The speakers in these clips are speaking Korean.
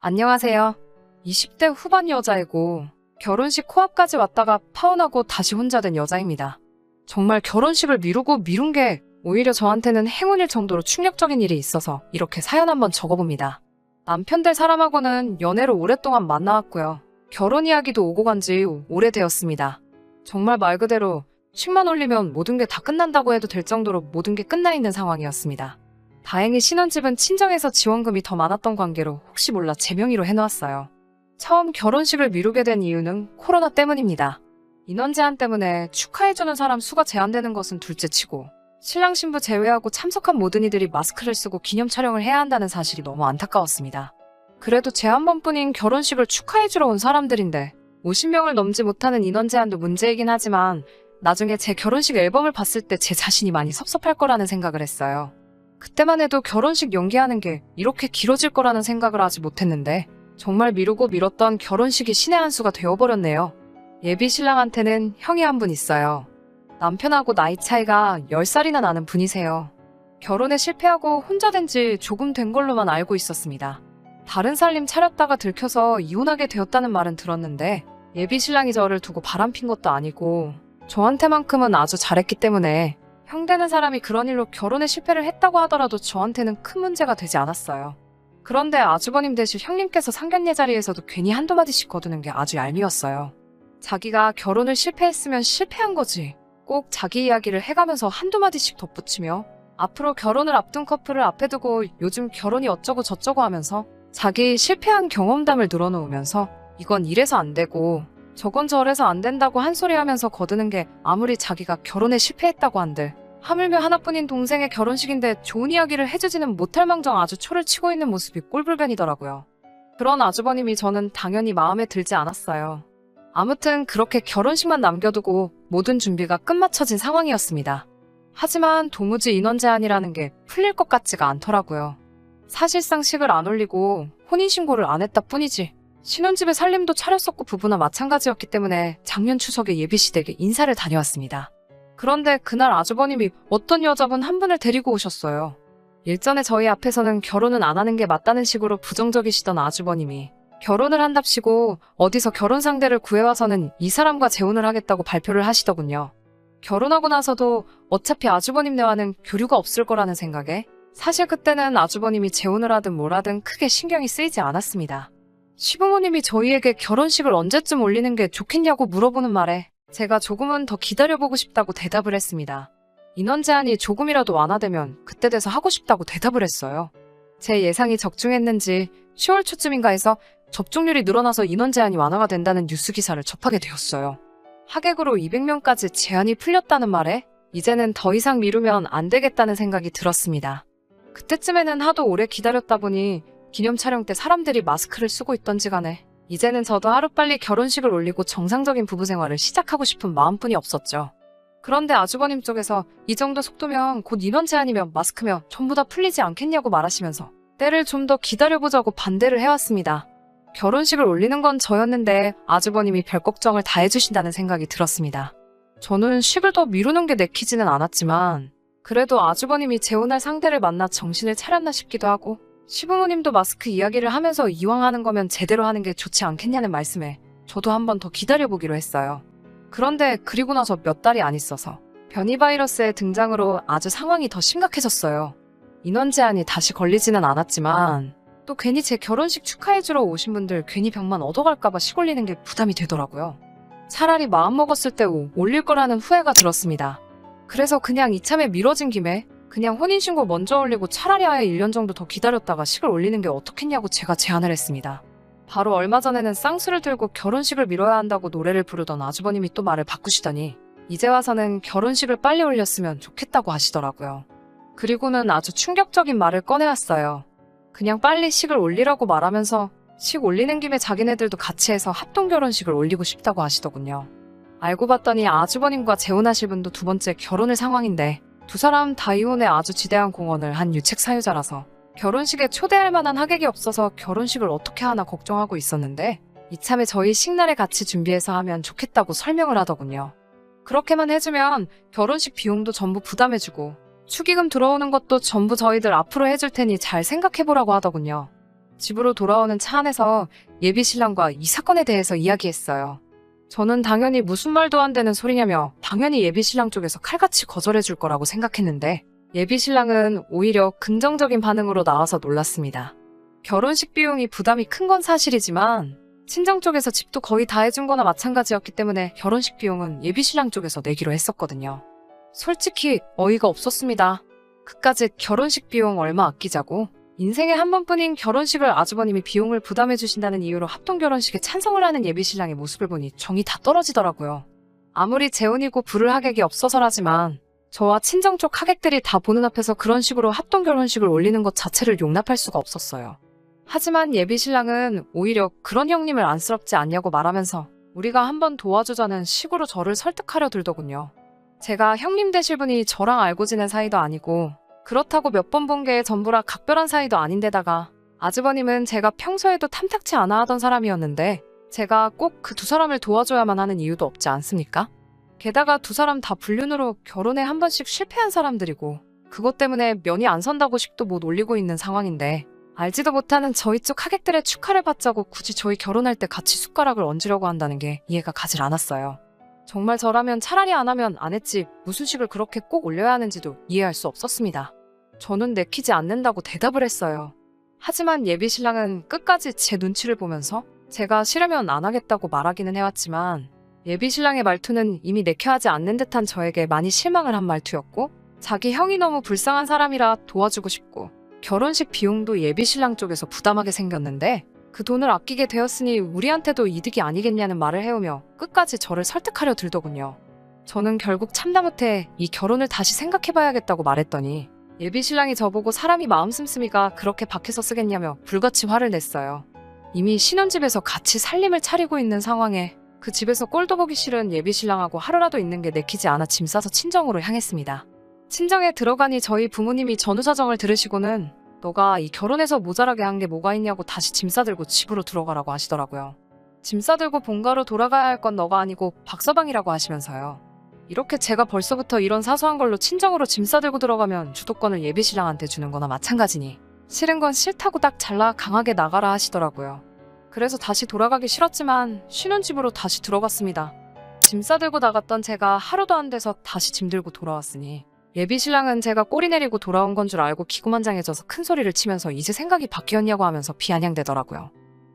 안녕하세요. 20대 후반 여자이고 결혼식 코앞까지 왔다가 파혼하고 다시 혼자 된 여자입니다. 정말 결혼식을 미루고 미룬 게 오히려 저한테는 행운일 정도로 충격적인 일이 있어서 이렇게 사연 한번 적어봅니다. 남편 될 사람하고는 연애를 오랫동안 만나왔고요. 결혼 이야기도 오고 간 지 오래되었습니다. 정말 말 그대로 식만 올리면 모든 게 다 끝난다고 해도 될 정도로 모든 게 끝나 있는 상황이었습니다. 다행히 신혼집은 친정에서 지원금이 더 많았던 관계로 혹시 몰라 제 명의로 해놓았어요. 처음 결혼식을 미루게 된 이유는 코로나 때문입니다. 인원 제한 때문에 축하해주는 사람 수가 제한되는 것은 둘째치고 신랑 신부 제외하고 참석한 모든 이들이 마스크를 쓰고 기념 촬영을 해야 한다는 사실이 너무 안타까웠습니다. 그래도 제 한 번뿐인 결혼식을 축하해주러 온 사람들인데 50명을 넘지 못하는 인원 제한도 문제이긴 하지만 나중에 제 결혼식 앨범을 봤을 때 제 자신이 많이 섭섭할 거라는 생각을 했어요. 그때만 해도 결혼식 연기하는 게 이렇게 길어질 거라는 생각을 하지 못했는데 정말 미루고 미뤘던 결혼식이 신의 한 수가 되어버렸네요. 예비 신랑한테는 형이 한 분 있어요. 남편하고 나이 차이가 10살이나 나는 분이세요. 결혼에 실패하고 혼자 된 지 조금 된 걸로만 알고 있었습니다. 다른 살림 차렸다가 들켜서 이혼하게 되었다는 말은 들었는데 예비 신랑이 저를 두고 바람핀 것도 아니고 저한테만큼은 아주 잘했기 때문에 형 되는 사람이 그런 일로 결혼에 실패를 했다고 하더라도 저한테는 큰 문제가 되지 않았어요. 그런데 아주버님 대신 형님께서 상견례 자리에서도 괜히 한두 마디씩 거두는 게 아주 얄미웠어요. 자기가 결혼을 실패했으면 실패한 거지. 꼭 자기 이야기를 해가면서 한두 마디씩 덧붙이며 앞으로 결혼을 앞둔 커플을 앞에 두고 요즘 결혼이 어쩌고 저쩌고 하면서 자기 실패한 경험담을 늘어놓으면서 이건 이래서 안 되고 저건 저래서 안 된다고 한 소리 하면서 거드는 게 아무리 자기가 결혼에 실패했다고 한들 하물며 하나뿐인 동생의 결혼식인데 좋은 이야기를 해주지는 못할 망정 아주 초를 치고 있는 모습이 꼴불견이더라고요. 그런 아주버님이 저는 당연히 마음에 들지 않았어요. 아무튼 그렇게 결혼식만 남겨두고 모든 준비가 끝마쳐진 상황이었습니다. 하지만 도무지 인원 제한이라는 게 풀릴 것 같지가 않더라고요. 사실상 식을 안 올리고 혼인신고를 안 했다 뿐이지 신혼집에 살림도 차렸었고 부부나 마찬가지였기 때문에 작년 추석에 예비시댁에 인사를 다녀왔습니다. 그런데 그날 아주버님이 어떤 여자분 한 분을 데리고 오셨어요. 일전에 저희 앞에서는 결혼은 안 하는 게 맞다는 식으로 부정적이시던 아주버님이 결혼을 한답시고 어디서 결혼 상대를 구해와서는 이 사람과 재혼을 하겠다고 발표를 하시더군요. 결혼하고 나서도 어차피 아주버님네와는 교류가 없을 거라는 생각에 사실 그때는 아주버님이 재혼을 하든 뭘 하든 크게 신경이 쓰이지 않았습니다. 시부모님이 저희에게 결혼식을 언제쯤 올리는 게 좋겠냐고 물어보는 말에 제가 조금은 더 기다려보고 싶다고 대답을 했습니다. 인원 제한이 조금이라도 완화되면 그때 돼서 하고 싶다고 대답을 했어요. 제 예상이 적중했는지 10월 초쯤인가 해서 접종률이 늘어나서 인원 제한이 완화가 된다는 뉴스 기사를 접하게 되었어요. 하객으로 200명까지 제한이 풀렸다는 말에 이제는 더 이상 미루면 안 되겠다는 생각이 들었습니다. 그때쯤에는 하도 오래 기다렸다 보니 기념 촬영 때 사람들이 마스크를 쓰고 있던지 간에 이제는 저도 하루빨리 결혼식을 올리고 정상적인 부부 생활을 시작하고 싶은 마음뿐이 없었죠. 그런데 아주버님 쪽에서 이 정도 속도면 곧 인원 제한이면 마스크며 전부 다 풀리지 않겠냐고 말하시면서 때를 좀 더 기다려보자고 반대를 해왔습니다. 결혼식을 올리는 건 저였는데 아주버님이 별 걱정을 다 해주신다는 생각이 들었습니다. 저는 식을 더 미루는 게 내키지는 않았지만 그래도 아주버님이 재혼할 상대를 만나 정신을 차렸나 싶기도 하고 시부모님도 마스크 이야기를 하면서 이왕 하는 거면 제대로 하는 게 좋지 않겠냐는 말씀에 저도 한 번 더 기다려보기로 했어요. 그런데 그리고 나서 몇 달이 안 있어서 변이 바이러스의 등장으로 아주 상황이 더 심각해졌어요. 인원 제한이 다시 걸리지는 않았지만 또 괜히 제 결혼식 축하해주러 오신 분들 괜히 병만 얻어갈까봐 시골리는 게 부담이 되더라고요. 차라리 마음먹었을 때 올릴 거라는 후회가 들었습니다. 그래서 그냥 이참에 미뤄진 김에 그냥 혼인신고 먼저 올리고 차라리 아예 1년 정도 더 기다렸다가 식을 올리는 게 어떻겠냐고 제가 제안을 했습니다. 바로 얼마 전에는 쌍수를 들고 결혼식을 미뤄야 한다고 노래를 부르던 아주버님이 또 말을 바꾸시더니 이제 와서는 결혼식을 빨리 올렸으면 좋겠다고 하시더라고요. 그리고는 아주 충격적인 말을 꺼내왔어요. 그냥 빨리 식을 올리라고 말하면서 식 올리는 김에 자기네들도 같이 해서 합동 결혼식을 올리고 싶다고 하시더군요. 알고 봤더니 아주버님과 재혼하실 분도 두 번째 결혼을 상황인데 두 사람 다 이혼에 아주 지대한 공헌을 한 유책 사유자라서 결혼식에 초대할 만한 하객이 없어서 결혼식을 어떻게 하나 걱정하고 있었는데 이참에 저희 식날에 같이 준비해서 하면 좋겠다고 설명을 하더군요. 그렇게만 해주면 결혼식 비용도 전부 부담해주고 축의금 들어오는 것도 전부 저희들 앞으로 해줄 테니 잘 생각해보라고 하더군요. 집으로 돌아오는 차 안에서 예비 신랑과 이 사건에 대해서 이야기했어요. 저는 당연히 무슨 말도 안 되는 소리냐며 당연히 예비 신랑 쪽에서 칼같이 거절해 줄 거라고 생각했는데 예비 신랑은 오히려 긍정적인 반응으로 나와서 놀랐습니다. 결혼식 비용이 부담이 큰 건 사실이지만 친정 쪽에서 집도 거의 다 해준 거나 마찬가지였기 때문에 결혼식 비용은 예비 신랑 쪽에서 내기로 했었거든요. 솔직히 어이가 없었습니다. 그까짓 결혼식 비용 얼마 아끼자고 인생에 한 번뿐인 결혼식을 아주버님이 비용을 부담해 주신다는 이유로 합동 결혼식에 찬성을 하는 예비 신랑의 모습을 보니 정이 다 떨어지더라고요. 아무리 재혼이고 불을 하객이 없어서라지만 저와 친정 쪽 하객들이 다 보는 앞에서 그런 식으로 합동 결혼식을 올리는 것 자체를 용납할 수가 없었어요. 하지만 예비 신랑은 오히려 그런 형님을 안쓰럽지 않냐고 말하면서 우리가 한번 도와주자는 식으로 저를 설득하려 들더군요. 제가 형님 되실 분이 저랑 알고 지낸 사이도 아니고 그렇다고 몇 번 본 게 전부라 각별한 사이도 아닌데다가 아주버님은 제가 평소에도 탐탁치 않아 하던 사람이었는데 제가 꼭 그 두 사람을 도와줘야만 하는 이유도 없지 않습니까? 게다가 두 사람 다 불륜으로 결혼에 한 번씩 실패한 사람들이고 그것 때문에 면이 안 선다고 식도 못 올리고 있는 상황인데 알지도 못하는 저희 쪽 하객들의 축하를 받자고 굳이 저희 결혼할 때 같이 숟가락을 얹으려고 한다는 게 이해가 가질 않았어요. 정말 저라면 차라리 안 하면 안 했지 무슨 식을 그렇게 꼭 올려야 하는지도 이해할 수 없었습니다. 저는 내키지 않는다고 대답을 했어요. 하지만 예비 신랑은 끝까지 제 눈치를 보면서 제가 싫으면 안 하겠다고 말하기는 해왔지만 예비 신랑의 말투는 이미 내켜 하지 않는 듯한 저에게 많이 실망을 한 말투였고 자기 형이 너무 불쌍한 사람이라 도와주고 싶고 결혼식 비용도 예비 신랑 쪽에서 부담하게 생겼는데 그 돈을 아끼게 되었으니 우리한테도 이득이 아니겠냐는 말을 해오며 끝까지 저를 설득하려 들더군요. 저는 결국 참다 못해 이 결혼을 다시 생각해봐야겠다고 말했더니 예비 신랑이 저보고 사람이 마음 씀씀이가 그렇게 밖에서 쓰겠냐며 불같이 화를 냈어요. 이미 신혼집에서 같이 살림을 차리고 있는 상황에 그 집에서 꼴도 보기 싫은 예비 신랑하고 하루라도 있는 게 내키지 않아 짐 싸서 친정으로 향했습니다. 친정에 들어가니 저희 부모님이 전후 사정을 들으시고는 너가 이 결혼해서 모자라게 한 게 뭐가 있냐고 다시 짐 싸들고 집으로 들어가라고 하시더라고요. 짐 싸들고 본가로 돌아가야 할 건 너가 아니고 박서방이라고 하시면서요. 이렇게 제가 벌써부터 이런 사소한 걸로 친정으로 짐 싸들고 들어가면 주도권을 예비 신랑한테 주는 거나 마찬가지니 싫은 건 싫다고 딱 잘라 강하게 나가라 하시더라고요. 그래서 다시 돌아가기 싫었지만 신혼집으로 다시 들어갔습니다. 짐 싸들고 나갔던 제가 하루도 안 돼서 다시 짐 들고 돌아왔으니 예비 신랑은 제가 꼬리 내리고 돌아온 건 줄 알고 기구만장해져서 큰 소리를 치면서 이제 생각이 바뀌었냐고 하면서 비아냥대더라고요.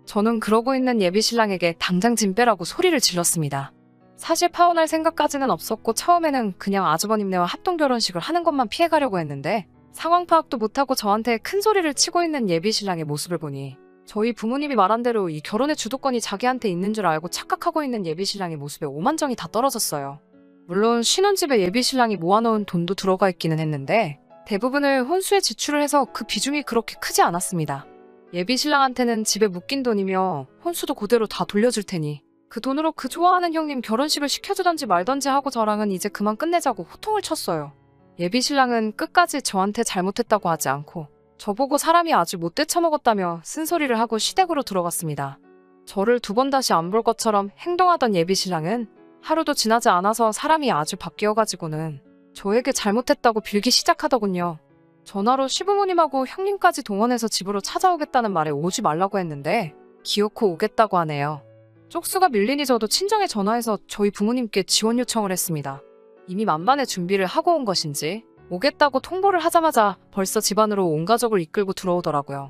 저는 그러고 있는 예비 신랑에게 당장 짐 빼라고 소리를 질렀습니다. 사실 파혼할 생각까지는 없었고 처음에는 그냥 아주버님네와 합동 결혼식을 하는 것만 피해가려고 했는데 상황 파악도 못하고 저한테 큰 소리를 치고 있는 예비 신랑의 모습을 보니 저희 부모님이 말한 대로 이 결혼의 주도권이 자기한테 있는 줄 알고 착각하고 있는 예비 신랑의 모습에 오만정이 다 떨어졌어요. 물론 신혼집에 예비 신랑이 모아놓은 돈도 들어가 있기는 했는데 대부분을 혼수에 지출을 해서 그 비중이 그렇게 크지 않았습니다. 예비 신랑한테는 집에 묶인 돈이며 혼수도 그대로 다 돌려줄 테니 그 돈으로 그 좋아하는 형님 결혼식을 시켜주던지 말던지 하고 저랑은 이제 그만 끝내자고 호통을 쳤어요. 예비 신랑은 끝까지 저한테 잘못했다고 하지 않고 저보고 사람이 아주 못돼 처먹었다며 쓴소리를 하고 시댁으로 들어갔습니다. 저를 두 번 다시 안 볼 것처럼 행동하던 예비 신랑은 하루도 지나지 않아서 사람이 아주 바뀌어가지고는 저에게 잘못했다고 빌기 시작하더군요. 전화로 시부모님하고 형님까지 동원해서 집으로 찾아오겠다는 말에 오지 말라고 했는데 기어코 오겠다고 하네요. 쪽수가 밀리니 저도 친정에 전화해서 저희 부모님께 지원 요청을 했습니다. 이미 만반의 준비를 하고 온 것인지 오겠다고 통보를 하자마자 벌써 집안으로 온 가족을 이끌고 들어오더라고요.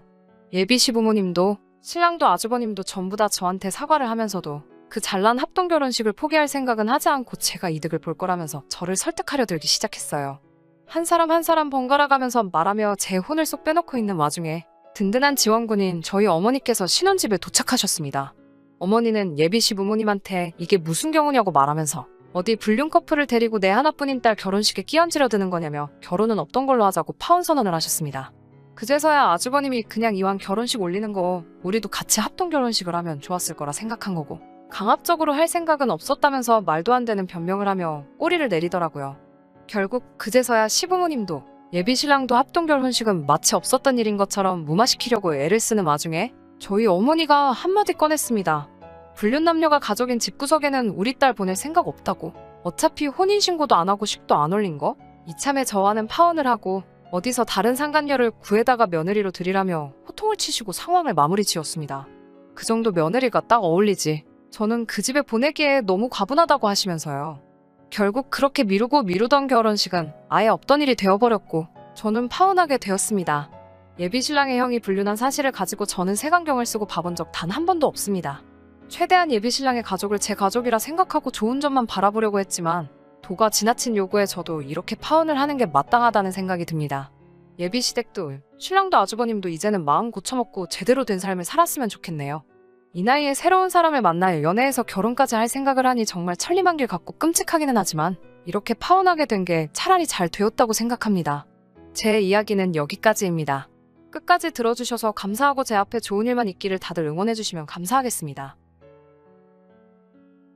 예비 시부모님도 신랑도 아주버님도 전부 다 저한테 사과를 하면서도 그 잘난 합동 결혼식을 포기할 생각은 하지 않고 제가 이득을 볼 거라면서 저를 설득하려 들기 시작했어요. 한 사람 한 사람 번갈아 가면서 말하며 제 혼을 쏙 빼놓고 있는 와중에 든든한 지원군인 저희 어머니께서 신혼집에 도착하셨습니다. 어머니는 예비 시부모님한테 이게 무슨 경우냐고 말하면서 어디 불륜 커플을 데리고 내 하나뿐인 딸 결혼식에 끼얹으려 드는 거냐며 결혼은 없던 걸로 하자고 파혼 선언을 하셨습니다. 그제서야 아주버님이 그냥 이왕 결혼식 올리는 거 우리도 같이 합동 결혼식을 하면 좋았을 거라 생각한 거고 강압적으로 할 생각은 없었다면서 말도 안 되는 변명을 하며 꼬리를 내리더라고요. 결국 그제서야 시부모님도 예비 신랑도 합동 결혼식은 마치 없었던 일인 것처럼 무마시키려고 애를 쓰는 와중에 저희 어머니가 한마디 꺼냈습니다. 불륜 남녀가 가족인 집구석에는 우리 딸 보낼 생각 없다고. 어차피 혼인신고도 안 하고 식도 안 올린 거? 이참에 저와는 파혼을 하고 어디서 다른 상간녀를 구해다가 며느리로 들이라며 호통을 치시고 상황을 마무리 지었습니다. 그 정도 며느리가 딱 어울리지. 저는 그 집에 보내기에 너무 과분하다고 하시면서요. 결국 그렇게 미루고 미루던 결혼식은 아예 없던 일이 되어버렸고 저는 파혼하게 되었습니다. 예비신랑의 형이 불륜한 사실을 가지고 저는 색안경을 쓰고 봐본 적 단 한 번도 없습니다. 최대한 예비신랑의 가족을 제 가족이라 생각하고 좋은 점만 바라보려고 했지만 도가 지나친 요구에 저도 이렇게 파혼을 하는 게 마땅하다는 생각이 듭니다. 예비 시댁도 신랑도 아주버님도 이제는 마음 고쳐먹고 제대로 된 삶을 살았으면 좋겠네요. 이 나이에 새로운 사람을 만나 연애해서 결혼까지 할 생각을 하니 정말 천리만 길 같고 끔찍하기는 하지만 이렇게 파혼하게 된 게 차라리 잘 되었다고 생각합니다. 제 이야기는 여기까지입니다. 끝까지 들어주셔서 감사하고 제 앞에 좋은 일만 있기를 다들 응원해주시면 감사하겠습니다.